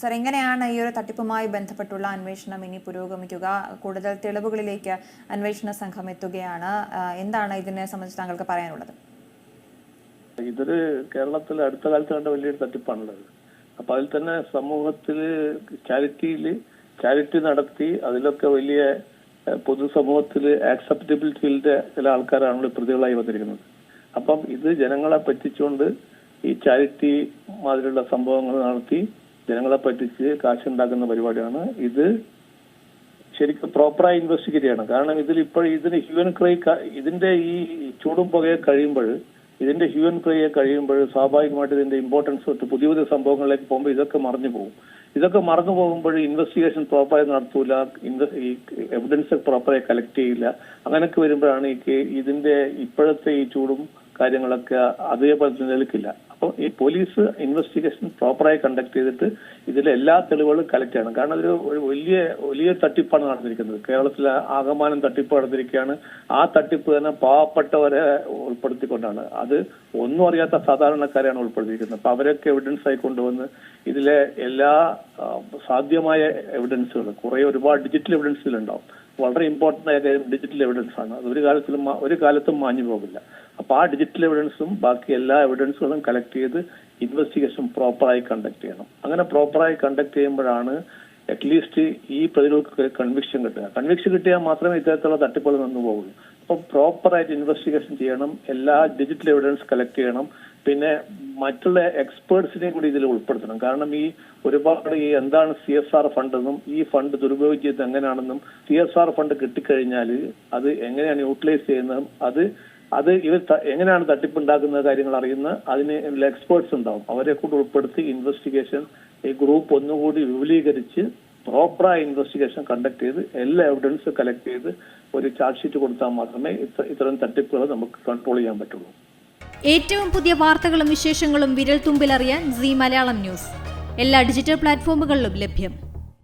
Sir എങ്ങനെയാണ് ഈ ഒരു തട്ടിപ്പുമായി ബന്ധപ്പെട്ടുള്ള അന്വേഷണം ഇനി പുരോഗമിക്കുക? കൂടുതൽ തെളിവുകളിലേക്ക് അന്വേഷണ സംഘം എത്തുകയാണ്. എന്താണ് ഇതിനെ സംബന്ധിച്ച് താങ്കൾക്ക് പറയാനുള്ളത്? ഇതൊരു കേരളത്തിൽ അടുത്ത കാലത്ത് കണ്ട വലിയൊരു തട്ടിപ്പാണുള്ളത്. അപ്പൊ അതിൽ തന്നെ സമൂഹത്തിൽ ചാരിറ്റിയിൽ ചാരിറ്റി നടത്തി അതിലൊക്കെ വലിയ പൊതുസമൂഹത്തിൽ ആക്സെപ്റ്റബിലിറ്റിയിലെ ചില ആൾക്കാരാണല്ലോ പ്രതികളായി വന്നിരിക്കുന്നത്. അപ്പം ഇത് ജനങ്ങളെ പറ്റിച്ചുകൊണ്ട് ഈ ചാരിറ്റി മാതിരിയുള്ള സംഭവങ്ങൾ നടത്തി ജനങ്ങളെ പറ്റിച്ച് കാശുണ്ടാക്കുന്ന പരിപാടിയാണ്. ഇത് ശരിക്കും പ്രോപ്പറായി ഇൻവെസ്റ്റിഗേറ്റ് ചെയ്യണം. കാരണം ഇതിൽ ഇപ്പോൾ ഇതിന് ഹ്യൂമൻ ക്രൈ ഇതിന്റെ ഈ ചൂടും പുകയെ കഴിയുമ്പോൾ ഇതിന്റെ ഹ്യൂമൻ ക്രൈയെ കഴിയുമ്പോൾ സ്വാഭാവികമായിട്ട് ഇതിന്റെ ഇമ്പോർട്ടൻസ് തൊട്ട് പുതിയ പുതിയ സംഭവങ്ങളിലേക്ക് പോകുമ്പോൾ ഇതൊക്കെ മറഞ്ഞു പോകും. ഇതൊക്കെ മറന്നു പോകുമ്പോൾ ഇൻവെസ്റ്റിഗേഷൻ പ്രോപ്പറായി നടത്തൂല ഈ എവിഡൻസ് പ്രോപ്പറായി കളക്ട് ചെയ്യില്ല. അങ്ങനെയൊക്കെ വരുമ്പോഴാണ് ഈ ഇതിന്റെ ഇപ്പോഴത്തെ ഈ ചൂടും കാര്യങ്ങളൊക്കെ അതേപോലെ തന്നെ നിൽക്കില്ല അപ്പോൾ ഈ പോലീസ് ഇൻവെസ്റ്റിഗേഷൻ പ്രോപ്പറായി കണ്ടക്ട് ചെയ്തിട്ട് ഇതിലെ എല്ലാ തെളിവുകളും കളക്ട് ചെയ്യണം. കാരണം ഒരു ഒരു വലിയ വലിയ തട്ടിപ്പാണ് നടന്നിരിക്കുന്നത്. കേരളത്തിൽ ആകമാനം തട്ടിപ്പ് നടന്നിരിക്കുകയാണ്. ആ തട്ടിപ്പ് തന്നെ പാവപ്പെട്ടവരെ ഉൾപ്പെടുത്തിക്കൊണ്ടാണ്. അത് ഒന്നും അറിയാത്ത സാധാരണക്കാരെയാണ് ഉൾപ്പെടുത്തിയിരിക്കുന്നത്. അപ്പൊ അവരൊക്കെ എവിഡൻസ് ആയി കൊണ്ടുവന്ന് ഇതിലെ എല്ലാ സാധ്യമായ എവിഡൻസുകൾ കുറെ ഒരുപാട് ഡിജിറ്റൽ എവിഡൻസുകളുണ്ടാവും വളരെ ഇമ്പോർട്ടന്റ് ആയ കാര്യം ഡിജിറ്റൽ എവിഡൻസ് ആണ്. അത് ഒരു കാലത്തിലും ഒരു കാലത്തും മാഞ്ഞു പോകില്ല അപ്പൊ ആ ഡിജിറ്റൽ എവിഡൻസും ബാക്കി എല്ലാ എവിഡൻസുകളും കളക്ട് ചെയ്ത് ഇൻവെസ്റ്റിഗേഷൻ പ്രോപ്പറായി കണ്ടക്ട് ചെയ്യണം. അങ്ങനെ പ്രോപ്പറായി കണ്ടക്ട് ചെയ്യുമ്പോഴാണ് അറ്റ്ലീസ്റ്റ് ഈ പ്രതികൾക്ക് കൺവിക്ഷൻ കിട്ടുക. കൺവിക്ഷൻ കിട്ടിയാൽ മാത്രമേ ഇത്തരത്തിലുള്ള തട്ടിപ്പുകൾ നിന്ന് പോകുള്ളൂ അപ്പൊ പ്രോപ്പറായിട്ട് ഇൻവെസ്റ്റിഗേഷൻ ചെയ്യണം. എല്ലാ ഡിജിറ്റൽ എവിഡൻസ് കളക്ട് ചെയ്യണം. പിന്നെ മറ്റുള്ള എക്സ്പേർട്സിനെ കൂടി ഇതിൽ ഉൾപ്പെടുത്തണം. കാരണം ഈ ഒരുപാട് ഈ എന്താണ് സി എസ് ആർ ഫണ്ട് എന്നും ഈ ഫണ്ട് ദുരുപയോഗം ചെയ്ത് എങ്ങനെയാണെന്നും സി എസ് ആർ ഫണ്ട് കിട്ടിക്കഴിഞ്ഞാൽ അത് എങ്ങനെയാണ് യൂട്ടിലൈസ് ചെയ്യുന്നതും അത് അത് ഇവർ എങ്ങനെയാണ് തട്ടിപ്പുണ്ടാക്കുന്ന കാര്യങ്ങൾ അറിയുന്ന അതിന് എക്സ്പേർട്സ് ഉണ്ടാവും. അവരെ കൂടി ഉൾപ്പെടുത്തി ഇൻവെസ്റ്റിഗേഷൻ ഈ ഗ്രൂപ്പ് ഒന്നുകൂടി വിപുലീകരിച്ച് പ്രോപ്പറായ ഇൻവെസ്റ്റിഗേഷൻ കണ്ടക്ട് ചെയ്ത് എല്ലാ എവിഡൻസ് കളക്ട് ചെയ്ത് ഒരു ചാർജ് ഷീറ്റ് കൊടുത്താൽ മാത്രമേ ഇത്തരം തട്ടിപ്പുകൾ നമുക്ക് കൺട്രോൾ ചെയ്യാൻ പറ്റുള്ളൂ. ഏറ്റവും പുതിയ വാർത്തകളും വിശേഷങ്ങളും വിരൽ തുമ്പിലറിയാൻ സി മലയാളം ന്യൂസ്. എല്ലാ ഡിജിറ്റൽ പ്ലാറ്റ്ഫോമുകളിലും ലഭ്യം.